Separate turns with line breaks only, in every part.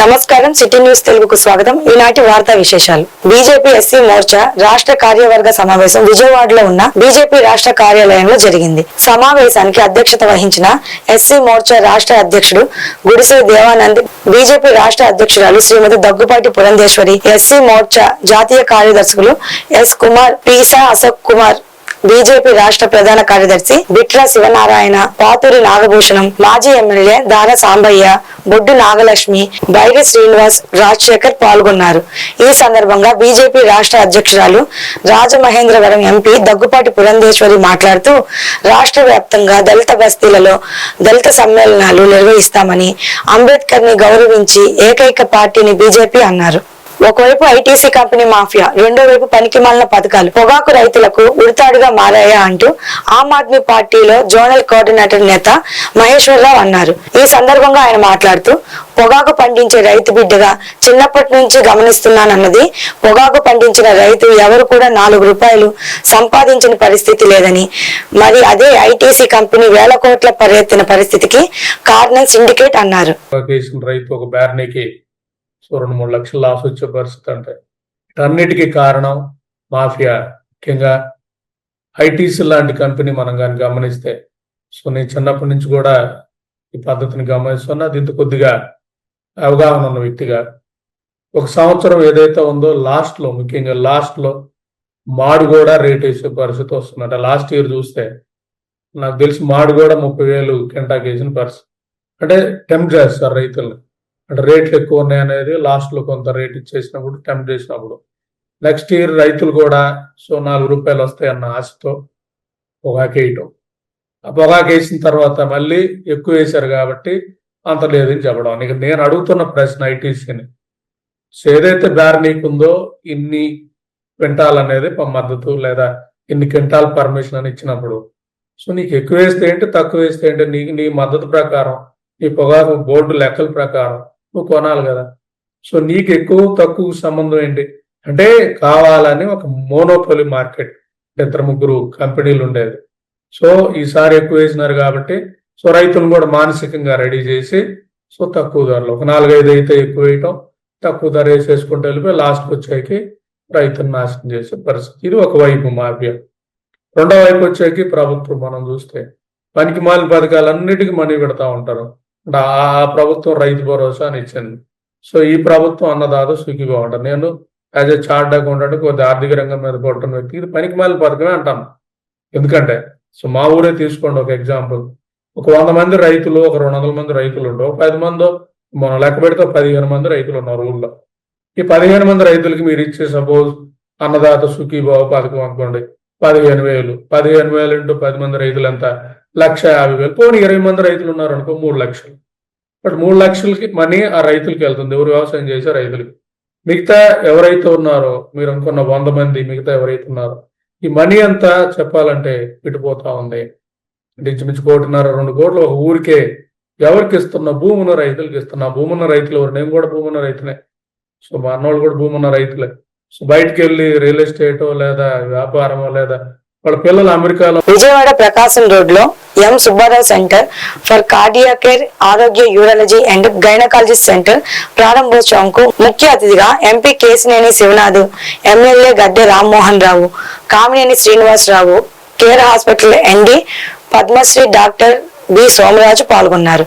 నమస్కారం city news తెలుగుకు స్వాగతం. ఈనాటి వార్తా విశేషాలు. బీజేపీ ఎస్సీ మోర్చా రాష్ట్ర కార్యవర్గ సమావేశం విజయవాడలో ఉన్న బీజేపీ రాష్ట్ర కార్యాలయంలో జరిగింది. సమావేశానికి అధ్యక్షత వహించిన ఎస్సీ మోర్చా రాష్ట్ర అధ్యక్షుడు గుడిసె దేవానంద్ బీజేపీ రాష్ట్ర అధ్యక్షురాలు శ్రీమతి దగ్గుపాటి పురంధేశ్వరి ఎస్సీ మోర్చా జాతీయ కార్యదర్శులు ఎస్ కుమార్ పీసా అశోక్ కుమార్ బీజేపీ రాష్ట్ర ప్రధాన కార్యదర్శి బిట్రా శివనారాయణ పాతూరి నాగభూషణం మాజీ ఎమ్మెల్యే దాన సాంబయ్య బొడ్డు నాగలక్ష్మి బైరి శ్రీనివాస్ రాజశేఖర్ పాల్గొన్నారు. ఈ సందర్భంగా బీజేపీ రాష్ట్ర అధ్యక్షురాలు రాజమహేంద్రవరం ఎంపీ దగ్గుపాటి పురంధేశ్వరి మాట్లాడుతూ రాష్ట్ర వ్యాప్తంగా దళిత బస్తీలలో దళిత సమ్మేళనాలు నిర్వహిస్తామని అంబేద్కర్ని గౌరవించి ఏకైక పార్టీని బీజేపీ అన్నారు. ఒకవైపు ఐటీసీ కంపెనీ మాఫియా రెండో వైపు పనికిమాలిన పథకాలు. పొగాకు రైతులకు ఉడతాడుగా మారాయా అంటూ ఆమ్ ఆద్మీ పార్టీలో జోనల్ కోఆర్డినేటర్ నేత మహేశ్వరరావు అన్నారు. ఈ సందర్భంగా ఆయన మాట్లాడుతూ పొగాకు పండించే రైతు బిడ్డగా చిన్నప్పటి నుంచి గమనిస్తున్నానన్నది పొగాకు పండించిన రైతు ఎవరు కూడా నాలుగు రూపాయలు సంపాదించిన పరిస్థితి లేదని మరి అదే ఐటీసీ కంపెనీ వేల కోట్ల పర్యెత్తిన పరిస్థితికి కారణం సిండికేట్ అన్నారు.
రైతు ఒక రెండు మూడు లక్షలు లాస్ వచ్చే పరిస్థితి అంటే. అన్నిటికీ కారణం మాఫియా. ముఖ్యంగా ఐటీసీ లాంటి కంపెనీ మనం కానీ గమనిస్తే సో నేను చిన్నప్పటి నుంచి కూడా ఈ పద్ధతిని గమనిస్తున్నా. దీంతో కొద్దిగా అవగాహన ఉన్న వ్యక్తిగా. ఒక సంవత్సరం ఏదైతే ఉందో లాస్ట్లో ముఖ్యంగా లాస్ట్లో మాడు కూడా రేట్ వేసే పరిస్థితి వస్తుందంట లాస్ట్ ఇయర్ చూస్తే నాకు తెలిసి మాడు కూడా ముప్పై వేలు కెంటాకేసిన పరిస్థితి. అంటే టెంప్ట్ చేస్తారు రైతులను అంటే రేట్లు ఎక్కువ ఉన్నాయి అనేది లాస్ట్లో కొంత రేట్ ఇచ్చేసినప్పుడు టెంప్ట్ చేసినప్పుడు. నెక్స్ట్ ఇయర్ రైతులు కూడా సో నాలుగు రూపాయలు వస్తాయి అన్న ఆశతో పొగాకు వేయటం. ఆ పొగాకు వేసిన తర్వాత మళ్ళీ ఎక్కువ వేశారు కాబట్టి అంత లేదని చెప్పడం. ఇక నేను అడుగుతున్న ప్రశ్న ఐటీసీని. సో ఏదైతే బ్యారనీకి ఉందో ఇన్ని క్వింటాల్ అనేది మద్దతు లేదా ఇన్ని క్వింటాల్ పర్మిషన్ అని ఇచ్చినప్పుడు సో నీకు ఎక్కువ వేస్తే ఏంటి తక్కువ వేస్తే ఏంటి? నీకు నీ మద్దతు ప్రకారం నీ పొగాకు బోర్డు లెక్కల ప్రకారం నువ్వు కొనాలి కదా. సో నీకు ఎక్కువ తక్కువ సంబంధం ఏంటి? అంటే కావాలని ఒక మోనోపోలి మార్కెట్. ఇద్దరు ముగ్గురు కంపెనీలు ఉండేది సో ఈసారి ఎక్కువ వేసినారు కాబట్టి సో రైతులను కూడా మానసికంగా రెడీ చేసి సో తక్కువ ధరలో. ఒక నాలుగైదు అయితే ఎక్కువ వేయటం తక్కువ ధర వేసేసుకుంటూ వెళ్ళిపోయి లాస్ట్కి వచ్చేకి రైతును నాశనం చేసే పరిస్థితి. ఇది ఒక వైపు మాఫియా. రెండో వైపు వచ్చేకి ప్రభుత్వం మనం చూస్తే పనికి మాలిన పథకాలన్నిటికీ మనీ పెడతా ఉంటారు. ఇప్పుడు ఆ ఆ ప్రభుత్వం రైతు భరోసా అని ఇచ్చింది. సో ఈ ప్రభుత్వం అన్నదాత సుఖిగా నేను యాజ్ ఎ చార్ట్ అకౌంటెంట్ కొద్ది ఆర్థిక రంగం మీద పడుతున్న వ్యక్తి ఇది పనికి మాలిన పథకమే అంటాను ఎందుకంటే సో మా ఊరే తీసుకోండి ఒక ఎగ్జాంపుల్ ఒక వంద మంది రైతులు ఒక రెండు వందల మంది రైతులు ఉండవు ఒక పది మంది మనం లెక్క పెడితే పదిహేను మంది రైతులు ఉన్నారు ఊళ్ళో. ఈ పదిహేను మంది రైతులకి మీరు ఇచ్చే సపోజ్ అన్నదాత సుఖీభావ పథకం అనుకోండి పదిహేను వేలు. పదిహేను వేలు ఇంటూ పది మంది రైతులు ఎంత? లక్ష యాభై వేలు. పోనీ ఇరవై మంది రైతులు ఉన్నారు అనుకో మూడు లక్షలు. బట్ మూడు లక్షలకి మనీ ఆ రైతులకి వెళ్తుంది. ఎవరు వ్యవసాయం చేసే రైతులకి. మిగతా ఎవరైతే ఉన్నారో మీరు అనుకున్న వంద మంది మిగతా ఎవరైతే ఉన్నారో ఈ మనీ అంతా చెప్పాలంటే ఇటుపోతా ఉంది. ఇంచుమించు కోటిన్నర రెండు కోట్లు ఒక ఊరికే ఎవరికి ఇస్తున్నా భూమున్న రైతులకి ఇస్తున్నా. భూమున్న రైతులు ఎవరు? నేను కూడా భూమి ఉన్న రైతులే సో మా అన్నోళ్ళు కూడా భూమి ఉన్న రైతులే. సో బయటికి వెళ్ళి రియల్ ఎస్టేటో లేదా వ్యాపారమో లేదా వాళ్ళ పిల్లలు అమెరికాలో
విజయవాడ ప్రకాశం రోడ్లో M Subbarao centre for cardiac care Arogya urology and gynaecology centre ప్రారంభోత్సవం కు ముఖ్య అతిథిగా MP Kesineni Sivanath MLA Gadde Rammohan Rao Kamineni Srinivasarao care hospital MD Padmashri doctor B Somaraju పాల్గొన్నారు.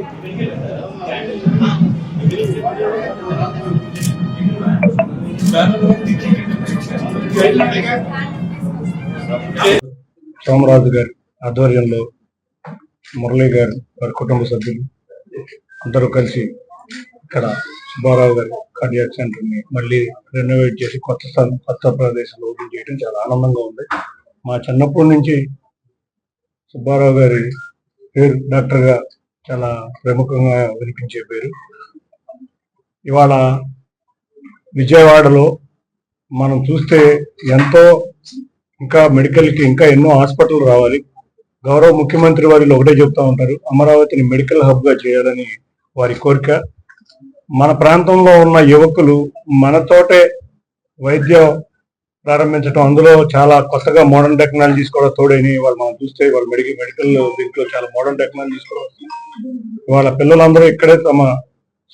సోమరాజు గారి ఆధ్వర్యంలో మురళి గారు వారి కుటుంబ సభ్యులు అందరూ కలిసి ఇక్కడ సుబ్బారావు గారి కార్డియాక్ సెంటర్ని మళ్ళీ రెనోవేట్ చేసి కొత్త స్థలం కొత్త ప్రదేశంలో ఓపెన్ చేయడం చాలా ఆనందంగా ఉంది. మా చిన్నప్పటి నుంచి సుబ్బారావు గారి పేరు డాక్టర్గా చాలా ప్రముఖంగా వినిపించే పేరు. ఇవాళ విజయవాడలో మనం చూస్తే ఎంతో ఇంకా మెడికల్కి ఇంకా ఎన్నో హాస్పిటల్ రావాలి. గౌరవ ముఖ్యమంత్రి వారిలో ఒకటే చెప్తా ఉంటారు అమరావతిని మెడికల్ హబ్గా చేయాలని వారి కోరిక. మన ప్రాంతంలో ఉన్న యువకులు మనతోటే వైద్యం ప్రారంభించడం అందులో చాలా కొత్తగా మోడర్న్ టెక్నాలజీస్ కూడా తోడైనవి. వాళ్ళు మనం చూస్తే వాళ్ళు మెడికల్ మెడికల్ దీంట్లో చాలా మోడర్న్ టెక్నాలజీస్ కూడా వాళ్ళ పిల్లలందరూ ఇక్కడే తమ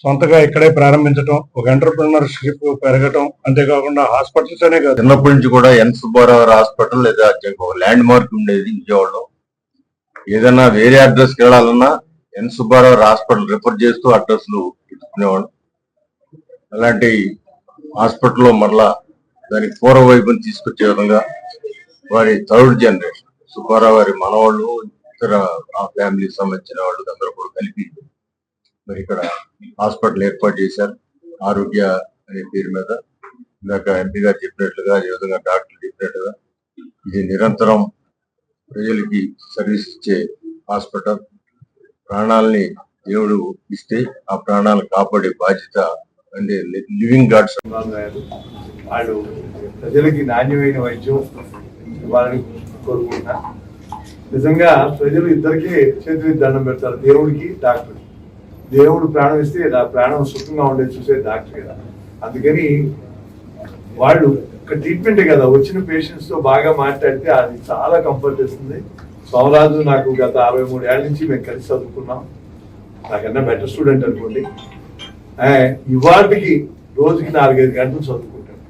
సొంతగా ఇక్కడే ప్రారంభించడం ఒక ఎంటర్ప్రినర్షిప్ పెరగటం అంతేకాకుండా హాస్పిటల్స్ అనే కాదు.
చిన్నప్పటి నుంచి కూడా ఎన్ సుబ్బారావు హాస్పిటల్ లేదా ల్యాండ్ మార్క్ ఉండేది విజయవాడలో. ఏదైనా వేరే అడ్రస్కి వెళ్ళాలన్నా ఎన్ సుబ్బారావు హాస్పిటల్ రిఫర్ చేస్తూ అడ్రస్లు పెట్టుకునేవాడు అలాంటి హాస్పిటల్లో మరలా దానికి పూర్వ వైపుని తీసుకొచ్చే విధంగా వారి థర్డ్ జనరేషన్ సుబ్బారావు గారి మనవాళ్ళు ఇతర ఆ ఫ్యామిలీకి సంబంధించిన వాళ్ళు అందరూ కూడా కలిపి మరి ఇక్కడ హాస్పిటల్ ఏర్పాటు చేశారు. ఆరోగ్య అనే పేరు మీద. ఇందాక ఎంపీ గారు చెప్పినట్లుగా అదేవిధంగా డాక్టర్ చెప్పినట్టుగా ఇది నిరంతరం ప్రజలకి సర్వీస్ ఇచ్చే హాస్పిటల్. ప్రాణాలని దేవుడు ఇస్తే ఆ ప్రాణాలు కాపాడే బాధ్యత అంటే లివింగ్ గాడ్స్.
వాళ్ళు ప్రజలకి నాణ్యమైన వైద్యం ఇవ్వాలని కోరుకుంటున్నా. నిజంగా ప్రజలు ఇద్దరికి చేతులు దండం పెడతారు దేవుడికి డాక్టర్ దేవుడు ప్రాణం ఇస్తే ఆ ప్రాణం సుఖంగా ఉండేది చూసే డాక్టర్ కదా. అందుకని వాళ్ళు ఒక ట్రీట్మెంటే కదా వచ్చిన పేషెంట్స్తో బాగా మాట్లాడితే అది చాలా కంఫర్ట్ ఇస్తుంది సోమరాజు నాకు గత అరవై మూడు ఏళ్ళ నుంచి మేము కలిసి చదువుకున్నాం. నాకన్నా బెటర్ స్టూడెంట్ అనుకోండి. ఇవాటికి రోజుకి నాలుగైదు గంటలు చదువుకుంటాను.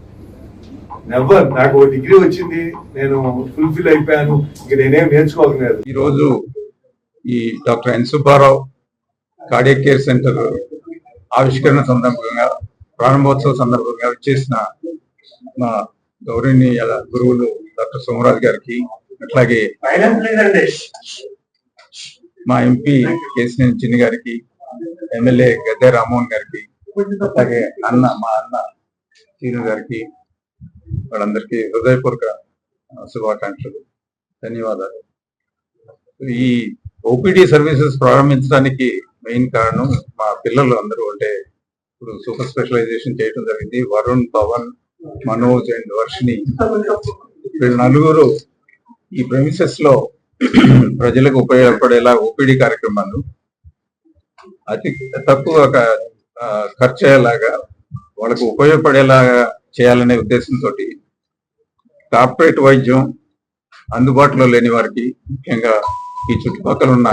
నెవర్ నాకు ఒక డిగ్రీ వచ్చింది నేను ఫుల్ఫిల్ అయిపోయాను. ఇక నేనేం నేర్చుకోగలేదు
ఈరోజు ఈ doctor N Subbarao cardiac care centre ఆవిష్కరణ సందర్భంగా ప్రారంభోత్సవ సందర్భంగా వచ్చేసిన మా గౌరవనీయ గురువులు డాక్టర్ సోమరాజు గారికి అట్లాగే మా ఎంపీ కేసీఎన్ చిన్ని గారికి ఎమ్మెల్యే గద్దె రామ్మోహన్ గారికి అట్లాగే అన్న మా అన్న తీరు గారికి వాళ్ళందరికీ హృదయపూర్వక శుభాకాంక్షలు ధన్యవాదాలు. ఈ ఓపీడీ సర్వీసెస్ ప్రారంభించడానికి మెయిన్ కారణం మా పిల్లలు అందరూ అంటే ఇప్పుడు సూపర్ స్పెషలైజేషన్ చేయడం జరిగింది. వరుణ్ పవన్ మనోజ్ అండ్ వర్షిని వీళ్ళు నలుగురు ఈ ప్రెమిసెస్లో ప్రజలకు ఉపయోగపడేలా ఓపీడీ కార్యక్రమాలు. అతి తక్కువ ఖర్చు అయ్యేలాగా వాళ్ళకు ఉపయోగపడేలాగా చేయాలనే ఉద్దేశంతో కార్పొరేట్ వైద్యం అందుబాటులో లేని వారికి ముఖ్యంగా ఈ చుట్టుపక్కల ఉన్న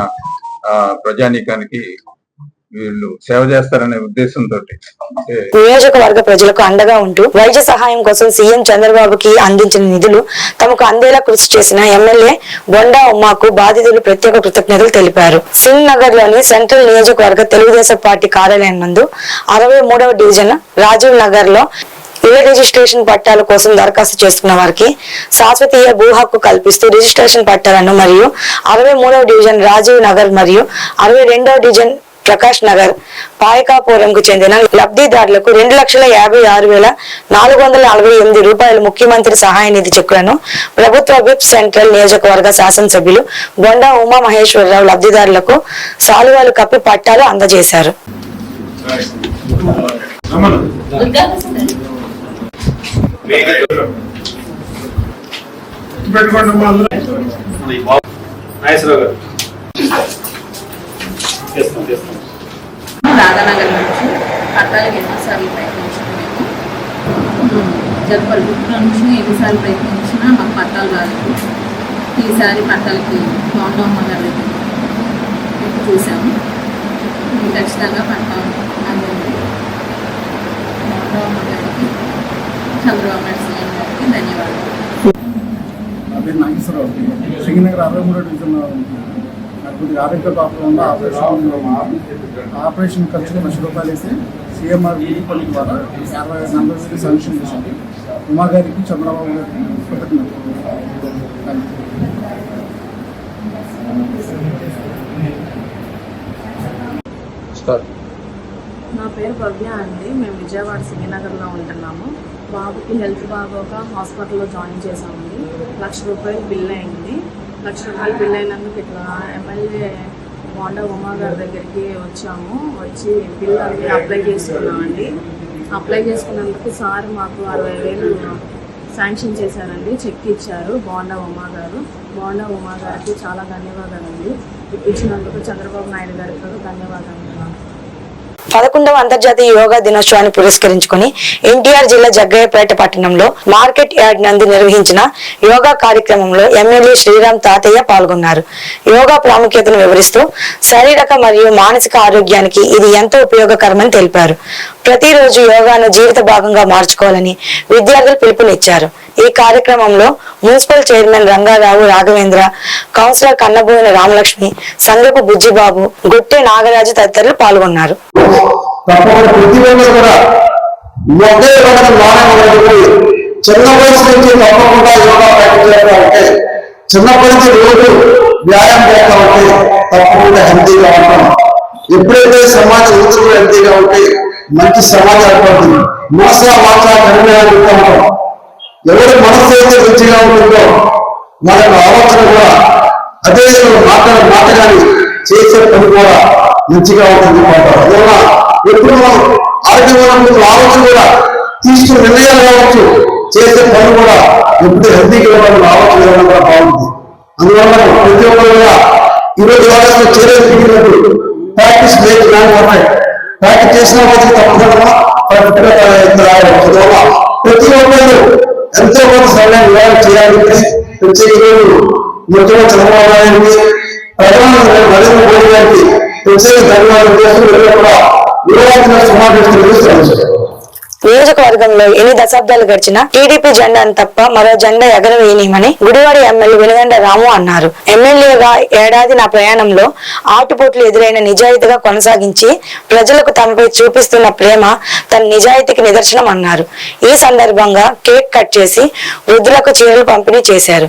ప్రజానీకానికి వీళ్ళు సేవ చేస్తారనే ఉద్దేశంతో
నియోజకవర్గ ప్రజలకు అండగా ఉంటూ వైద్య సహాయం కోసం సీఎం చంద్రబాబుకి అందించిన నిధులు తమకు అందేలా కృషి చేసిన ఎమ్మెల్యే బొండా ఉమ్మాకు బాధితులు ప్రత్యేక కృతజ్ఞతలు తెలిపారు. సింగ్ నగర్లోని సెంట్రల్ నియోజకవర్గ తెలుగుదేశం పార్టీ కార్యాలయం నందు అరవై మూడవ డివిజన్ రాజీవ్ నగర్లో ఇళ్ళ రిజిస్ట్రేషన్ పట్టాల కోసం దరఖాస్తు చేసుకున్న వారికి శాశ్వతీయ భూ హక్కు కల్పిస్తూ రిజిస్ట్రేషన్ పట్టాలను మరియు అరవై మూడవ డివిజన్ రాజీవ్ నగర్ మరియు అరవై రెండవ డివిజన్ ప్రకాష్ నగర్ పాయకాపురంకు చెందిన లబ్ధిదారులకు రెండు లక్షల యాభై ఆరు వేల నాలుగు వందల నలభై ఎనిమిది రూపాయల ముఖ్యమంత్రి సహాయ నిధి చెక్కులను ప్రభుత్వ విప్ సెంట్రల్ నియోజకవర్గ శాసనసభ్యులు బొండా ఉమా మహేశ్వరరావు లబ్ధిదారులకు సాలువాలు కప్పి పట్టాలు అందజేశారు.
నాగేశ్వరరావు గారు
రాధానగర్ నుంచి పట్టాలకి ఎన్నిసార్లు ప్రయత్నించాము మేము జల్పల్లిపురం నుంచి ఎన్నిసార్లు ప్రయత్నించినా మాకు పట్టాలు రాలేదు ఈసారి పట్టాలకి బాగుండమ్మ గారి చూసాము ఖచ్చితంగా పట్టాలు అందింది రామరావు గారికి చంద్రబాబు నాయుడు సీఎం గారికి ధన్యవాదాలు
నా పేరు నాగేశ్వరరావు శ్రీనగర్ అరవై మూడో డివిజన్లో ఉంటున్నాను నాకు కొద్దిగా ఆరోగ్య ప్రాబ్లం వల్ల ఆపరేషన్ ఆపరేషన్ ఖర్చులు లక్ష రూపాయలు వేసి సిఎంఆర్ పని ద్వారా యాభై నలభై వేలు శాంక్షన్ చేసింది. ఉమా గారికి చంద్రబాబు గారికి కృతజ్ఞతలు. యూ.
నా పేరు భవ్య అండి. మేము విజయవాడ సింగనగర్లో ఉంటున్నాము. బాబుకి హెల్త్ బాగోక హాస్పిటల్లో జాయిన్ చేసామండి లక్ష రూపాయలు బిల్ అయింది. లక్ష రూపాయలు బిల్ అయినందుకు ఇట్లా ఎమ్మెల్యే బోండా ఉమా గారి దగ్గరికి వచ్చాము. వచ్చి బిల్ అన్ని అప్లై చేసుకున్నామండి. అప్లై చేసుకున్నందుకు సార్ మాకు అరవై వేలు శాంక్షన్ చేశారండి. చెక్ ఇచ్చారు బోండా ఉమా గారు. బోండా ఉమా గారికి చాలా ధన్యవాదాలండి. ఇప్పించినందుకు చంద్రబాబు నాయుడు గారికి కూడా ధన్యవాదాలు.
పదకొండవ అంతర్జాతీయ యోగా దినోత్సవాన్ని పురస్కరించుకుని ఎన్టీఆర్ జిల్లా జగ్గయ్యపేట పట్టణంలో మార్కెట్ యార్డ్ నందు నిర్వహించిన యోగా కార్యక్రమంలో ఎమ్మెల్యే శ్రీరామ్ తాతయ్య పాల్గొన్నారు. యోగా ప్రాముఖ్యతను వివరిస్తూ శారీరక మరియు మానసిక ఆరోగ్యానికి ఇది ఎంతో ఉపయోగకరమని తెలిపారు. ప్రతిరోజు యోగాను జీవిత భాగంగా మార్చుకోవాలని విద్యార్థులు పిలుపునిచ్చారు. ఈ కార్యక్రమంలో municipal chairman Rangarao Raghavendra councillor Kannaboina Ramalakshmi Sangapu Bujjibabu Gutte Nagaraju తదితరులు పాల్గొన్నారు.
తప్పకుండా ప్రతి ఒక్కరు కూడా ఒకే రోజు మానవుడికి చిన్న వయసు నుంచి తప్పకుండా యోగా ప్రాక్టీస్ చేస్తూ ఉంటే చిన్నప్పటి నుంచి రోజు వ్యాయామం చేస్తూ ఉంటే తప్పకుండా హెల్తీగా ఉంటాం. ఎప్పుడైతే సమాజం ఉద్యోగులు హెల్తీగా ఉంటే మంచి సమాజం ఏర్పడుతుంది. మోస వాచ నిర్ణయాలు ఉంటాం ఎవరి మనసు అయితే మంచిగా ఉంటుందో వాళ్ళ ఆలోచన కూడా అదే మాట్లాడే మాట కానీ చేసే పని కూడా మంచిగా ఉంటుంది పంట. అందువల్ల ఎప్పుడు మనం ఆరోగ్యంగా ఉన్నప్పుడు ఆలోచన కూడా తీసుకున్న నిర్ణయాలు కావచ్చు చేసే పని కూడా ఎప్పుడు హెల్తీగా వెళ్ళడం ఆలోచన ఇవ్వడం కూడా బాగుంది అందువల్ల ప్రతి ఒక్కరు కూడా ఈరోజు ఆలోచన చర్యలు దిగినప్పుడు ప్రాక్టీస్ లేదు దాని పర్ఫెక్ట్ ప్రాక్టీస్ చేసిన వాళ్ళకి తప్పకుండా పర్ఫెక్ట్గా అందువల్ల ప్రతి ఒక్కరు ఎంతో కొంత సమయం వివాహం చేయాలంటే ప్రత్యేక రోజు ముఖ్యమంత్రి చంద్రబాబు నాయుడు ప్రధానమంత్రి నరేంద్ర మోడీ గారికి
నియోజకవర్గంలో ఎన్ని దశాబ్దాలు గడిచినా టీడీపీ జెండాను తప్ప మరో జెండా ఎగరవేయనిమని గుడివాడ ఎమ్మెల్యే వెనుగండ రాము అన్నారు. ఎమ్మెల్యేగా ఏడాది నా ప్రయాణంలో ఆటుపోట్లు ఎదురైన నిజాయితీగా కొనసాగించి ప్రజలకు తమపై చూపిస్తున్న ప్రేమ తన నిజాయితీకి నిదర్శనం అన్నారు. ఈ సందర్భంగా కేక్ కట్ చేసి వృద్ధులకు చీరలు పంపిణీ చేశారు.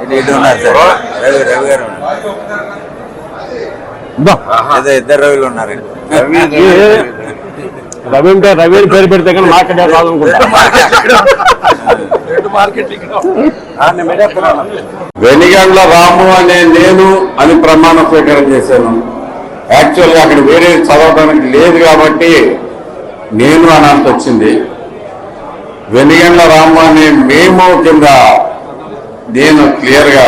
రవి రవి గారు అదే ఇద్దరు రవిలు ఉన్నారు.
రవి అంటే రవి అని పేరు పెడితే కానీ మార్కెట్ రాదనుకుంటా.
వెనిగండ్ల రాము అనే నేను అని ప్రమాణ స్వీకారం చేశాను. యాక్చువల్గా అక్కడ వేరే చదవడానికి లేదు కాబట్టి నేను అనాల్సి వచ్చింది. వెనిగండ్ల రాము అనే మేము కింద నేను క్లియర్గా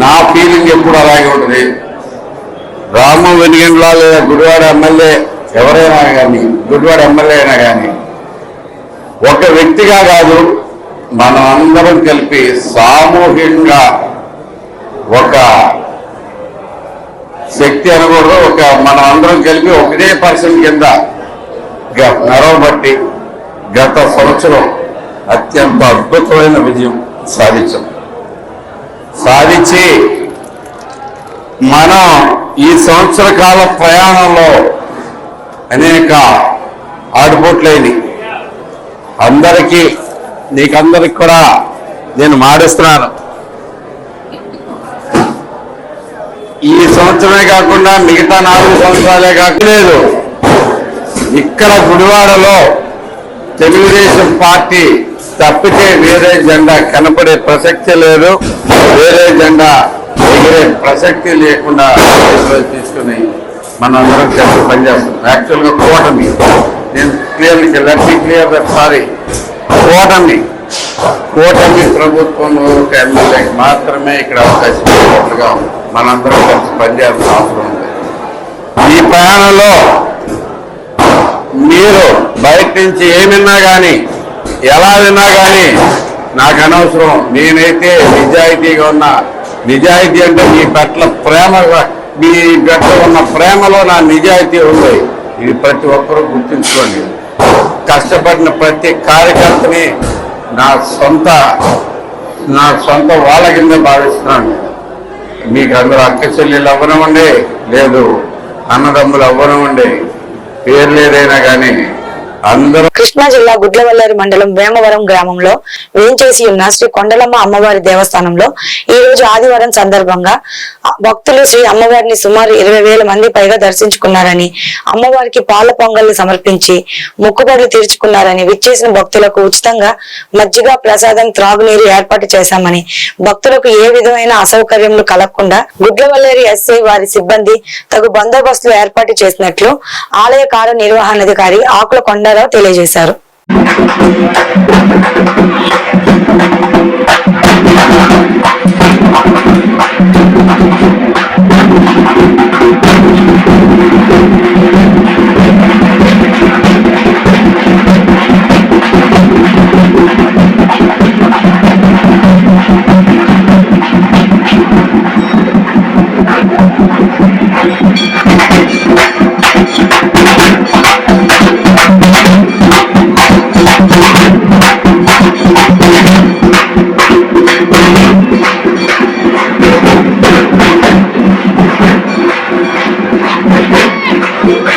నా ఫీలింగ్ ఎప్పుడు అలాగే ఉంటుంది? రాము వెనిగండ్ల లేదా గుడివాడ ఎమ్మెల్యే ఎవరైనా కానీ గుడివాడ ఎమ్మెల్యే అయినా కానీ ఒక వ్యక్తిగా కాదు మనం అందరం కలిపి సామూహికంగా ఒక శక్తి అనకూడదు ఒక మనం అందరం కలిపి ఒకటే పర్సన్ కింద గ- నడవబట్టి గత సంవత్సరం అత్యంత అద్భుతమైన విజయం సాధించాం. సాధించి మనం ఈ సంవత్సర కాల ప్రయాణంలో అనేక ఆటుపోట్లైనవి అందరికీ నీకందరికి కూడా నేను మాడిస్తున్నాను ఈ సంవత్సరమే కాకుండా మిగతా నాలుగు సంవత్సరాలే కాకుండా లేదు. ఇక్కడ గుడివాడలో తెలుగుదేశం పార్టీ తప్పితే వేరే జెండా కనపడే ప్రసక్తి లేదు. వేరే జెండా ఎగిరే ప్రసక్తి లేకుండా తీసుకుని మనందరం కలిసి పనిచేస్తాం. యాక్చువల్గా కూటమి. నేను క్లియర్ లెట్ క్లియర్ సారీ కూటమి. కూటమి ప్రభుత్వంలో ఒక ఎమ్మెల్యేకి మాత్రమే ఇక్కడ అవకాశం ఇచ్చినట్లుగా మనందరం కలిసి పనిచేయాల్సిన అవసరం ఉంది. ఈ ప్రయాణంలో మీరు బయట నుంచి ఏమిన్నా కానీ ఎలా విన్నా కానీ నాకు అనవసరం. నేనైతే నిజాయితీగా ఉన్నా నిజాయితీ అంటే మీ పట్ల ప్రేమ మీ పట్ల ఉన్న ప్రేమలో నా నిజాయితీ ఉంది. ఇది ప్రతి ఒక్కరూ గుర్తుంచుకోండి. కష్టపడిన ప్రతి కార్యకర్తని నా సొంత నా సొంత వాళ్ళ కింద భావిస్తున్నాను. మీకు అందరూ అక్క చెల్లెలు అవ్వనివ్వండి లేదు అన్నదమ్ములు అవ్వనివ్వండి. పేరు లేదైనా కానీ
కృష్ణా జిల్లా గుడ్లవల్లేరు మండలం వేమవరం గ్రామంలో వేంచేసి ఉన్న శ్రీ కొండలమ్మ అమ్మవారి దేవస్థానంలో ఈ రోజు ఆదివారం సందర్భంగా భక్తులు శ్రీ అమ్మవారిని సుమారు ఇరవై వేల మంది పైగా దర్శించుకున్నారని అమ్మవారికి పాల పొంగల్ని సమర్పించి మొక్కుబడులు తీర్చుకున్నారని విచ్చేసిన భక్తులకు ఉచితంగా మజ్జిగ ప్రసాదం త్రాగునీరు ఏర్పాటు చేశామని భక్తులకు ఏ విధమైన అసౌకర్యములు కలగకుండా గుడ్లవల్లేరు ఎస్ఐ వారి సిబ్బంది తగు బందోబస్తులు ఏర్పాటు చేసినట్లు ఆలయ కార్య నిర్వహణాధికారి ఆకుల కొండ కొండారావు తెలియజేశారు.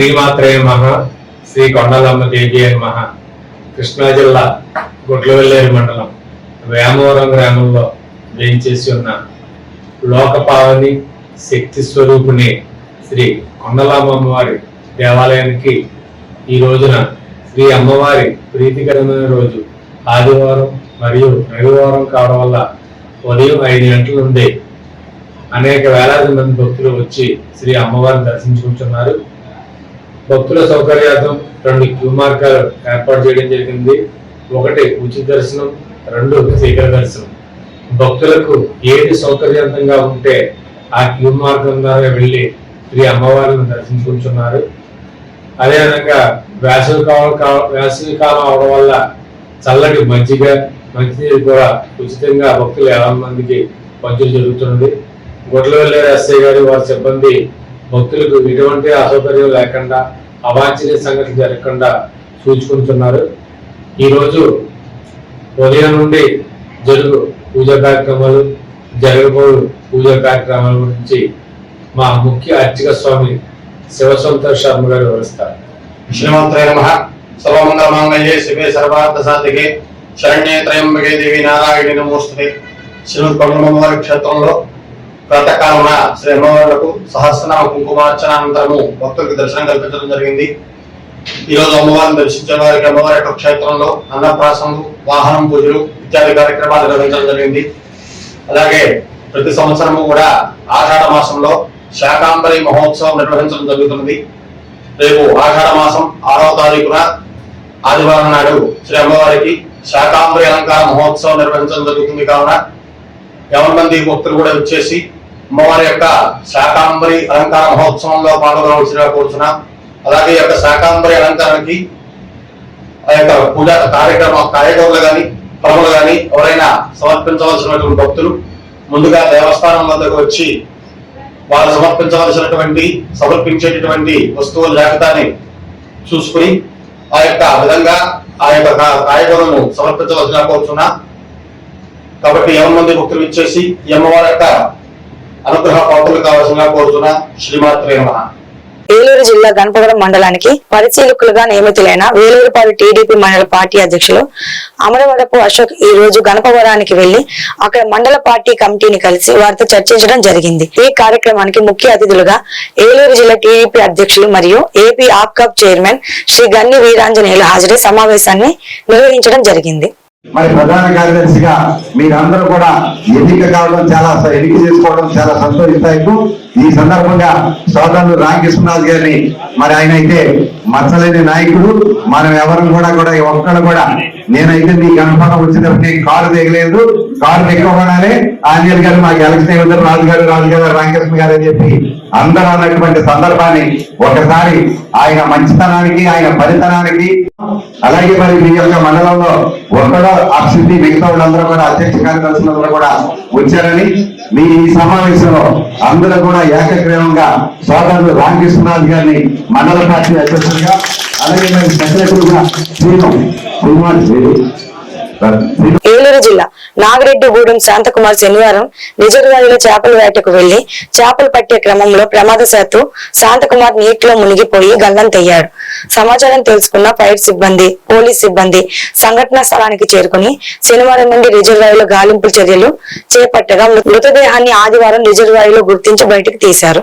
శ్రీమాత్రే మహ శ్రీ కొండలమ్మ కేకేఎన్ మహ కృష్ణా జిల్లా గుడ్లవెల్లేరు మండలం వేమవరం గ్రామంలో వేయించేసి ఉన్న లోకపావని శక్తి స్వరూపుని శ్రీ కొండలమ్మ అమ్మవారి దేవాలయానికి ఈ రోజున శ్రీ అమ్మవారి ప్రీతికరమైన రోజు. ఆదివారం మరియు రవివారం కావడం వల్ల ఉదయం ఐదు గంటల నుండి అనేక వేలాది మంది భక్తులు వచ్చి శ్రీ అమ్మవారిని దర్శించుకుంటున్నారు. భక్తుల సౌకర్యార్థం రెండు క్యూ మార్గాలు ఏర్పాటు చేయడం జరిగింది. ఒకటి ఉచిత దర్శనం రెండు శీఘ్ర దర్శనం. భక్తులకు ఏది సౌకర్యవంతంగా ఉంటే ఆ క్యూ మార్గం ద్వారా వెళ్ళి శ్రీ అమ్మవారిని దర్శించుకుంటున్నారు. అదేవిధంగా వేసవి కాలం కా- వేసవి కాలం అవడం వల్ల చల్లటి మజ్జిగ మంచినీరు కూడా ఉచితంగా భక్తులు యాభై మందికి పంచడం జరుగుతున్నది గుడ్ల వెళ్ళే ఎస్ఐ గారు వారి సిబ్బంది భక్తులకు ఎటువంటి అసౌకర్యం లేకుండా అవాంఛనీయ సంఘటన జరగకుండా సూచుకుంటున్నారు ఈరోజు ఉదయం నుండి జరుగు పూజా కార్యక్రమాలు జరగబోయే పూజా కార్యక్రమాల గురించి మా ముఖ్య అర్చక స్వామి శివసంతోష్ శర్మ గారు వివరిస్తారు.
శ్రీమంత్రే నమ. సర్వమంగళ శివే సర్వార్థ సాధికే శరణ్యే త్రయంబకే దేవి నారాయణి నమోస్తుతే. శ్రీ కొండమవారి క్షేత్రంలో ప్రాతకాలమున శ్రీ అమ్మవారులకు సహస్రనామ కుంకుమార్చనానంతరము భక్తులకు దర్శనం కల్పించడం జరిగింది. ఈ రోజు అమ్మవారిని దర్శించే వారికి అమ్మవారి యొక్క క్షేత్రంలో అన్నప్రాసనలు వాహనం పూజలు ఇత్యాది కార్యక్రమాలు నిర్వహించడం జరిగింది. అలాగే ప్రతి సంవత్సరము కూడా ఆషాఢ మాసంలో శాకాంబరి మహోత్సవం నిర్వహించడం జరుగుతున్నది. రేపు ఆషాఢ మాసం ఆరవ తారీఖున ఆదివారం నాడు శ్రీ అమ్మవారికి శాకాంబరి అలంకార మహోత్సవం నిర్వహించడం జరుగుతుంది. కావున ఎవరి మంది భక్తులు కూడా వచ్చేసి అమ్మవారి యొక్క శాకాంబరి అలంకార మహోత్సవంలో పాల్గొనవలసిగా కోరుచున్నాం. అలాగే ఈ యొక్క శాకాంబరి అలంకారానికి ఆ యొక్క పూజ కార్యక్రమ కార్యక్రమాలు కానీ ఫలములు కానీ ఎవరైనా సమర్పించవలసినటువంటి భక్తులు ముందుగా దేవస్థానం వద్దకు వచ్చి వారు సమర్పించవలసినటువంటి సమర్పించేటటువంటి వస్తువుల జాబితాని చూసుకుని ఆ యొక్క విధంగా ఆ యొక్క కా- సమర్పించవలసిన కోరుతున్నా కాబట్టి యమ మంది భక్తులు ఇచ్చేసి ఈ అమ్మవారి యొక్క అనుగ్రహ పాత్రలు కావాల్సిన కోరుచున్నా శ్రీమాత్రే
ఏలూరు జిల్లా గణపవరం మండలానికి పరిశీలకులుగా నియమితులైన వేలూరుపాడు టీడీపీ మండల పార్టీ అధ్యక్షులు అమరవరపు అశోక్ ఈ రోజు గణపవరానికి వెళ్ళి అక్కడ మండల పార్టీ కమిటీని కలిసి వారితో చర్చించడం జరిగింది. ఈ కార్యక్రమానికి ముఖ్య అతిథులుగా ఏలూరు జిల్లా టీడీపీ అధ్యక్షులు మరియు ఏపీ ఆప్కాప్ చైర్మన్ శ్రీ గన్ని వీరాంజనేయులు హాజరై సమావేశాన్ని నిర్వహించడం జరిగింది.
మరి ప్రధాన కార్యదర్శిగా మీరందరూ కూడా ఎన్నిక కావడం చాలా ఎన్నిక చేసుకోవడం చాలా సంతోషిస్తాయి ఈ సందర్భంగా సోదరులు రామకృష్ణరాజు గారిని మరి ఆయన అయితే మచ్చలేని నాయకుడు. మనం ఎవరు కూడా కూడా ఒక్కడు కూడా నేనైతే మీ గణపన వచ్చినప్పుడు నేను కారు దిగలేదు. కారు దిగకుండానే ఆంజనేయులు గారు మాకు ఎలక్షన్ ఇవ్వదు రాజు గారు రాజు గారు రామకృష్ణ గారు అని చెప్పి అందరూ అన్నటువంటి సందర్భాన్ని ఒకసారి ఆయన మంచితనానికి ఆయన ఫలితనానికి అలాగే మరి మీ యొక్క మండలంలో ఒక్కడో అభివృద్ధి మిగతా వాళ్ళందరూ కూడా అధ్యక్ష కార్యదర్శులందరూ కూడా వచ్చారని మీ ఈ సమావేశంలో అందరూ కూడా ఏకగ్రీవంగా సోదరులు రామకృష్ణనాథ్ గారిని మండల పార్టీ అధ్యక్షులుగా అలాగే మరి సెక్రటరీగా శ్రీను కుమార్ శ్రీ
ఏలూరు జిల్లా నాగిరెడ్డిగూడెం శాంతకుమార్ శనివారం రిజర్వాయర్లో చేపల వేటకు వెళ్ళి చేపలు పట్టే క్రమంలో ప్రమాదశాత్తు శాంతకుమార్ నీటిలో మునిగిపోయి గల్లంతయ్యాడు సమాచారం తెలుసుకున్న ఫైర్ సిబ్బంది పోలీస్ సిబ్బంది సంఘటనా స్థలానికి చేరుకుని శనివారం నుండి రిజర్వాయర్లో గాలింపు చర్యలు చేపట్టగా మృతదేహాన్ని ఆదివారం రిజర్వాయర్లో గుర్తించి బయటకు తీశారు.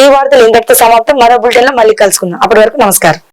ఈ వార్తలు ఇంతటితో సమాప్తం. మరో బులెటిన్లో మళ్ళీ కలుసుకుందాం. అప్పటి వరకు నమస్కారం.